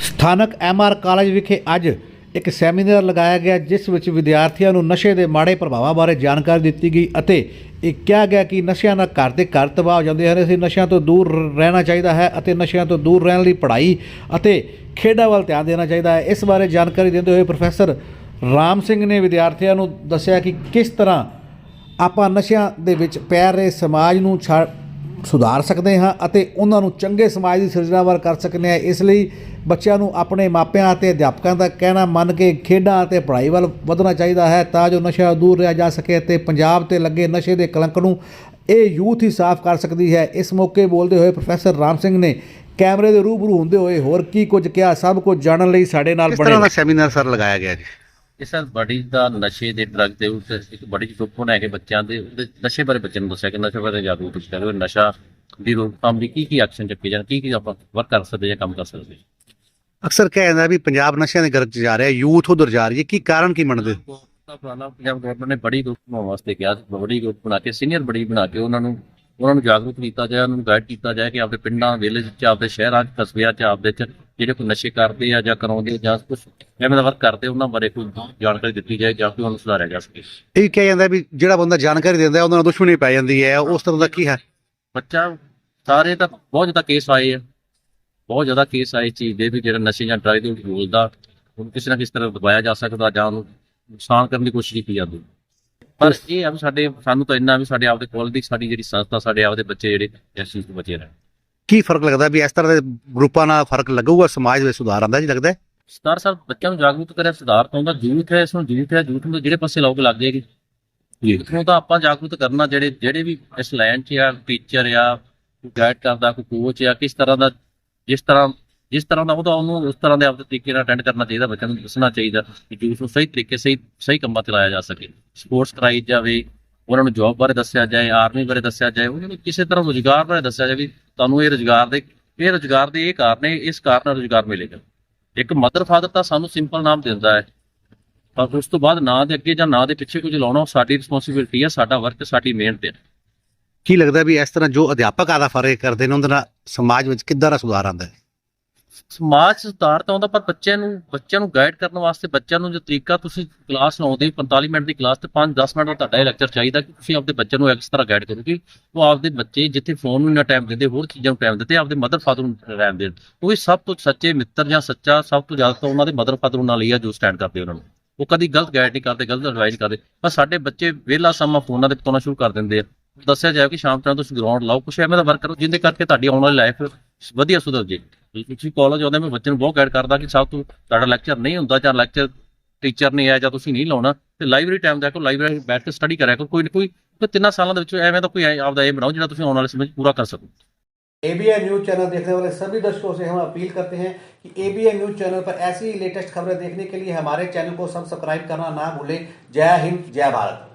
ਸਥਾਨਕ MR college ਵਿਖੇ ਅੱਜ ਇੱਕ ਸੈਮੀਨਾਰ ਲਗਾਇਆ ਗਿਆ, ਜਿਸ ਵਿੱਚ ਵਿਦਿਆਰਥੀਆਂ ਨੂੰ ਨਸ਼ੇ ਦੇ ਮਾੜੇ ਪ੍ਰਭਾਵਾਂ ਬਾਰੇ ਜਾਣਕਾਰੀ ਦਿੱਤੀ ਗਈ ਅਤੇ ਇਹ ਕਿਹਾ ਗਿਆ ਕਿ ਨਸ਼ਿਆਂ ਨਾਲ ਘਰ ਦੇ ਘਰ ਤਬਾਹ ਹੋ ਜਾਂਦੇ ਹਨ। ਅਸੀਂ ਨਸ਼ਿਆਂ ਤੋਂ ਦੂਰ ਰ- ਰਹਿਣਾ ਚਾਹੀਦਾ ਹੈ ਅਤੇ ਨਸ਼ਿਆਂ ਤੋਂ ਦੂਰ ਰਹਿਣ ਲਈ ਪੜ੍ਹਾਈ ਅਤੇ ਖੇਡਾਂ ਵੱਲ ਧਿਆਨ ਦੇਣਾ ਚਾਹੀਦਾ ਹੈ। ਇਸ ਬਾਰੇ ਜਾਣਕਾਰੀ ਦਿੰਦੇ ਹੋਏ ਪ੍ਰੋਫੈਸਰ ਰਾਮ ਸਿੰਘ ਨੇ ਵਿਦਿਆਰਥੀਆਂ ਨੂੰ ਦੱਸਿਆ ਕਿ ਕਿਸ ਤਰ੍ਹਾਂ ਆਪਾਂ ਨਸ਼ਿਆਂ ਦੇ ਵਿੱਚ ਪੈ ਰਹੇ ਸਮਾਜ ਨੂੰ ਛਾ ਸੁਧਾਰ ਸਕਦੇ ਹਾਂ ਅਤੇ ਉਹਨਾਂ ਨੂੰ ਚੰਗੇ ਸਮਾਜ ਦੀ ਸਿਰਜਣਾਵਰ ਕਰ ਸਕਦੇ ਹਾਂ। ਇਸ ਲਈ ਬੱਚਿਆਂ ਨੂੰ ਆਪਣੇ ਮਾਪਿਆਂ ਅਤੇ ਅਧਿਆਪਕਾਂ ਦਾ ਕਹਿਣਾ ਮੰਨ ਕੇ ਖੇਡਾਂ ਅਤੇ ਪੜ੍ਹਾਈ ਵੱਲ ਵਧਣਾ ਚਾਹੀਦਾ ਹੈ ਤਾਂ ਜੋ ਨਸ਼ਾ ਦੂਰ ਰਿਹਾ ਜਾ ਸਕੇ ਅਤੇ ਪੰਜਾਬ ਤੇ ਲੱਗੇ ਨਸ਼ੇ ਦੇ ਕਲੰਕ ਨੂੰ ਇਹ ਯੂਥ ਹੀ ਸਾਫ਼ ਕਰ ਸਕਦੀ ਹੈ। ਇਸ ਮੌਕੇ ਬੋਲਦੇ ਹੋਏ ਪ੍ਰੋਫੈਸਰ ਰਾਮ ਸਿੰਘ ਨੇ ਕੈਮਰੇ ਦੇ ਰੂਬਰੂ ਹੁੰਦੇ ਹੋਏ ਹੋਰ ਕੀ ਕੁਝ ਕਿਹਾ ਸਭ ਕੁਝ ਜਾਣਨ ਲਈ ਸਾਡੇ ਨਾਲ ਕਿਸ ਬਣੇ ਤਰ੍ਹਾਂ ਦਾ ਸੈਮੀਨਾਰ ਸਰ ਲਗਾਇਆ ਗਿਆ ਜੀ? ਇਹ ਸਰ ਬੜੀ ਦਾ ਨਸ਼ੇ ਦੇ ਡਰੱਗ ਦੇ ਉੱਤੇ ਇੱਕ ਬੜੀ ਗਰੁੱਪ ਬਣਾ ਕੇ ਬੱਚਿਆਂ ਦੇ ਉਹਦੇ ਨਸ਼ੇ ਬਾਰੇ ਬੱਚਿਆਂ ਨੂੰ ਦੱਸਿਆ ਕਿ ਨਸ਼ੇ ਬਾਰੇ ਜਾਗਰੂਕ ਕੀਤਾ ਜਾਵੇ ਨਸ਼ਾ ਦੀ ਰੋਕਥਾਮ ਲਈ ਕੀ ਕੀ ਐਕਸ਼ਨ ਚੱਕੇ ਜਾਣ ਕੀ ਕੀ ਆਪਾਂ ਵਰਕ ਕਰ ਸਕਦੇ ਜਾਂ ਕੰਮ ਕਰ ਸਕਦੇ ਅਕਸਰ ਕਿਹਾ ਜਾਂਦਾ ਵੀ ਪੰਜਾਬ ਨਸ਼ਿਆਂ ਦੇ ਗਰਕ ਚ ਜਾ ਰਿਹਾ ਯੂਥ ਉਧਰ ਜਾ ਰਹੀ ਹੈ ਕੀ ਕਾਰਨ ਕੀ ਮੰਨਦੇ ਤਾਂ ਪੁਰਾਣਾ ਪੰਜਾਬ ਗਵਰਨਮੈਂਟ ਨੇ ਬੜੀ ਗਰੁੱਪ ਬਣਾਉਣ ਵਾਸਤੇ ਕਿਹਾ ਸੀ, ਬੜੀ ਗਰੁੱਪ ਬਣਾ ਕੇ ਸੀਨੀਅਰ ਬੜੀ ਬਣਾ ਕੇ ਉਹਨਾਂ ਨੂੰ ਉਹਨਾਂ ਨੂੰ ਜਾਗਰੂਕ ਕੀਤਾ ਜਾਏ ਉਹਨਾਂ ਨੂੰ ਗਾਈਡ ਕੀਤਾ ਜਾਏ ਕਿ ਆਪਦੇ ਪਿੰਡਾਂ ਵਿਲੇਜ ਚ ਆਪਦੇ ਸ਼ਹਿਰਾਂ ਚ ਕਸਬਿਆਂ ਚ ਆਪਦੇ ਚ ਜਿਹੜੇ ਕੋਈ ਨਸ਼ੇ ਕਰਦੇ ਆ ਜਾਂ ਕਰਾਉਂਦੇ ਆ ਜਾਂ ਕੁਝ ਐਵੇਂ ਦਾ ਵਰਕ ਕਰਦੇ ਉਹਨਾਂ ਬਾਰੇ ਕੋਈ ਜਾਣਕਾਰੀ ਦਿੱਤੀ ਜਾਏ ਜਾਂ ਕਿ ਉਹਨਾਂ ਨੂੰ ਸੁਧਾਰਿਆ ਜਾ ਸਕੇ। ਇਹ ਕਿਹਾ ਜਾਂਦਾ ਵੀ ਜਿਹੜਾ ਬੰਦਾ ਜਾਣਕਾਰੀ ਦਿੰਦਾ ਉਹਨਾਂ ਨਾਲ ਦੁਸ਼ਮਣੀ ਪੈ ਜਾਂਦੀ ਹੈ। ਉਸ ਤਰ੍ਹਾਂ ਦਾ ਕੀ ਹੈ? ਬੱਚਾ ਸਾਰੇ ਤਾਂ ਬਹੁਤ ਜ਼ਿਆਦਾ ਕੇਸ ਆਏ ਆ। ਬਹੁਤ ਜ਼ਿਆਦਾ ਕੇਸ ਆਏ ਚੀਜ਼ ਦੇ ਵੀ ਜਿਹੜਾ ਨਸ਼ੇ ਜਾਂ ਡਰਾਈ ਦੇ ਬੋਲਦਾ ਉਹਨੂੰ ਕਿਸੇ ਨਾ ਕਿਸੇ ਤਰ੍ਹਾਂ ਦਬਾਇਆ ਜਾ ਸਕਦਾ ਜਾਂ ਉਹਨੂੰ ਨੁਕਸਾਨ ਕਰਨ ਦੀ ਕੋਸ਼ਿਸ਼ ਕੀਤੀ ਜਾਂਦੀ। ਪਰ ਇਹ ਆ ਵੀ ਸਾਡੇ ਸਾਨੂੰ ਤਾਂ ਇੰਨਾ ਵੀ ਸਾਡੇ ਆਪਦੇ ਕੋਲ ਦੀ ਸਾਡੀ ਜਿਹੜੀ ਸੰਸਥਾ ਸਾਡੇ ਆਪਦੇ ਬੱਚੇ ਜਿਹੜੇ ਇਸ ਚੀਜ਼ ਤੋਂ ਬਚੇ ਰਹਿਣ। ਕੀ ਫ਼ਰਕ ਲੱਗਦਾ ਵੀ ਇਸ ਤਰ੍ਹਾਂ ਦੇ ਗਰੁੱਪਾਂ ਨਾਲ ਫ਼ਰਕ ਲੱਗੂਗਾ? ਸਮਾਜ ਵਿੱਚ ਸੁਧਾਰ ਆਂਦਾ ਜੀ ਲੱਗਦਾ? ਸਤਾਰ ਸਾਲ ਬੱਚਿਆਂ ਨੂੰ ਜਾਗਰੂਕ ਕਰਿਆ ਸੁਧਾਰ ਤਾਂ ਯੂਥ ਹੈ ਇਸ ਨੂੰ ਯੂਥ ਹੈ ਯੂਥ ਨੂੰ ਜਿਹੜੇ ਪਾਸੇ ਲੋਕ ਲੱਗ ਜਾਏਗੀ। ਨੂੰ ਤਾਂ ਆਪਾਂ ਜਾਗਰੂਕ ਕਰਨਾ ਜਿਹੜੇ ਜਿਹੜੇ ਵੀ ਇਸ ਲਾਈਨ 'ਚ ਆ ਟੀਚਰ ਆ ਗਾਈਡ ਕਰਦਾ ਕੋਈ ਕੋਚ ਆ ਕਿਸ ਤਰ੍ਹਾਂ ਦਾ ਜਿਸ ਤਰ੍ਹਾਂ ਜਿਸ ਤਰ੍ਹਾਂ ਦਾ ਉਹਦਾ ਉਹਨੂੰ ਉਸ ਤਰ੍ਹਾਂ ਦੇ ਆਪਦੇ ਤਰੀਕੇ ਨਾਲ ਅਟੈਂਡ ਕਰਨਾ ਚਾਹੀਦਾ ਬੱਚਿਆਂ ਨੂੰ ਦੱਸਣਾ ਚਾਹੀਦਾ ਕਿ ਯੂਥ ਨੂੰ ਸਹੀ ਤਰੀਕੇ ਸਹੀ ਸਹੀ ਕੰਮਾਂ ਤੇ ਲਾਇਆ ਜਾ ਸਕੇ। ਸਪੋਰਟਸ ਕਰਾਈ ਜਾਵੇ ਉਹਨਾਂ ਨੂੰ ਜੌਬ ਬਾਰੇ ਦੱਸਿਆ ਜਾਏ ਆਰਮੀ ਬਾਰੇ ਦੱਸਿਆ ਜਾਏ, ਉਹਨਾਂ ਨੂੰ ਕਿਸੇ ਤਰ੍ਹਾਂ ਰੁਜ਼ਗਾਰ ਬਾਰੇ ਦੱਸਿਆ ਜਾਵੇ, ਤੁਹਾਨੂੰ ਇਹ ਰੁਜ਼ਗਾਰ ਦੇ, ਇਹ ਰੁਜ਼ਗਾਰ ਦੇ ਇਹ ਕਾਰਨ ਹੈ ਇਸ ਕਾਰਨ ਨਾਲ ਮਿਲੇਗਾ। ਇੱਕ ਮਦਰ ਫਾਦਰ ਤਾਂ ਸਾਨੂੰ ਸਿੰਪਲ ਨਾਮ ਦਿੰਦਾ ਹੈ। ਪਰ ਉਸ ਤੋਂ ਬਾਅਦ ਨਾਂ ਦੇ ਅੱਗੇ ਜਾਂ ਨਾਂ ਦੇ ਪਿੱਛੇ ਕੁਝ ਲਾਉਣਾ ਸਾਡੀ ਰਿਸਪੌਂਸਿਬਿਲਟੀ ਹੈ ਸਾਡਾ ਵਰਕ ਸਾਡੀ ਮਿਹਨਤ ਹੈ ਕੀ ਲੱਗਦਾ ਵੀ ਇਸ ਤਰ੍ਹਾਂ ਜੋ ਅਧਿਆਪਕ ਆਦਾ ਫ਼ਰਕ ਕਰਦੇ ਨੇ ਉਹਨਾਂ ਨਾਲ ਸਮਾਜ ਵਿੱਚ ਕਿੱਦਾਂ ਦਾ ਸੁਧਾਰ ਆਉਂਦਾ ਹੈ? ਸਮਾਜ ਸੁਧਾਰ ਤਾਂ ਆਉਂਦਾ, ਪਰ ਬੱਚਿਆਂ ਨੂੰ ਬੱਚਿਆਂ ਨੂੰ ਗਾਈਡ ਕਰਨ ਵਾਸਤੇ ਬੱਚਿਆਂ ਨੂੰ ਜੋ ਤਰੀਕਾ ਤੁਸੀਂ ਕਲਾਸ ਲਾਉਂਦੇ 45 ਮਿੰਟ ਦੀ ਕਲਾਸ ਤੇ 5-10 ਮਿੰਟ ਦਾ ਤੁਹਾਡਾ ਇਹ ਲੈਕਚਰ ਚਾਹੀਦਾ ਕਿ ਤੁਸੀਂ ਆਪਣੇ ਬੱਚੇ ਨੂੰ ਇਸ ਤਰ੍ਹਾਂ ਗਾਈਡ ਕਰੋ ਕਿ ਉਹ ਆਪਦੇ ਬੱਚੇ ਜਿੱਥੇ ਫੋਨ ਨੂੰ ਇੰਨਾ ਟਾਈਮ ਦਿੰਦੇ, ਹੋਰ ਚੀਜ਼ਾਂ ਨੂੰ ਟਾਈਮ ਦਿੰਦੇ ਆਪਦੇ ਮਦਰ ਫਾਦਰ ਨੂੰ ਟਾਈਮ ਦੇਣ। ਉਹ ਸਭ ਤੋਂ ਸੱਚੇ ਮਿੱਤਰ ਜਾਂ ਸੱਚਾ, ਸਭ ਤੋਂ ਜ਼ਿਆਦਾ ਤਾਂ ਉਹਨਾਂ ਦੇ ਮਦਰ ਫਾਦਰ ਨਾਲ ਹੀ ਆ ਜੋ ਸਟੈਂਡ ਕਰਦੇ ਉਹਨਾਂ ਨੂੰ। ਉਹ ਕਦੀ ਗਲਤ ਗਾਈਡ ਨਹੀਂ ਕਰਦੇ, ਗਲਤ ਐਡਵਾਈਸ ਕਰਦੇ। ਪਰ ਸਾਡੇ ਬੱਚੇ ਵਿਹਲਾ ਸਮਾਂ ਫੋਨਾਂ ਦੇ ਬਿਤਾਉਣਾ ਸ਼ੁਰੂ ਕਰ ਦਿੰਦੇ ਆ। ਦੱਸਿਆ ਜਾਵੇ ਕਿ ਸ਼ਾਮ ਤੱਕ ਤੁਸੀਂ ਗਰਾਊਂਡ ਲਾਓ, ਕੁਛ ਐਵੇਂ ਦਾ ਵਰਕ ਕਰੋ, ਜਿੰਦੇ ਕਰਕੇ ਤੁਹਾਡੀ ਆਉਣ ਵਾਲੀ ਲਾਈਫ ਵਧੀਆ ਸੁਧਰ ਜੇ। ਤੁਸੀਂ ਕਾਲਜ ਆਉਂਦੇ ਮੈਂ ਬੱਚੇ ਨੂੰ ਬਹੁਤ ਗਾਈਡ ਕਰਦਾ ਕਿ ਸਭ ਤੋਂ ਤੁਹਾਡਾ ਲੈਕਚਰ ਨਹੀਂ ਹੁੰਦਾ ਜਾਂ ਲੈਕਚਰ ਟੀਚਰ ਨਹੀਂ ਆਇਆ ਜਾਂ ਤੁਸੀਂ ਨਹੀਂ ਲਾਉਣਾ ਤੇ ਲਾਇਬ੍ਰੇਰੀ ਟਾਈਮ ਦਾ ਕੋ ਲਾਇਬ੍ਰੇਰੀ ਬੈਠ ਕੇ ਸਟੱਡੀ ਕਰਿਆ ਕਰੋ ਕੋਈ ਨਾ ਕੋਈ ਕੋਈ ਤਿੰਨਾਂ ਸਾਲਾਂ ਦੇ ਵਿੱਚ ਐਵੇਂ ਦਾ ਕੋਈ ਐ- ਆਪਦਾ ਇਹ ਬਣਾਓ ਜਿਹੜਾ ਤੁਸੀਂ ਆਉਣ ਵਾਲੇ ਸਮੇਂ 'ਚ ਪੂਰਾ ਕਰ ਸਕੋ एबीएन न्यूज चैनल देखने वाले सभी दर्शकों से हम अपील करते हैं कि एबीएन न्यूज चैनल पर ऐसी ही लेटेस्ट खबरें देखने के लिए हमारे चैनल को सब्सक्राइब करना ना भूलें जय हिंद जय भारत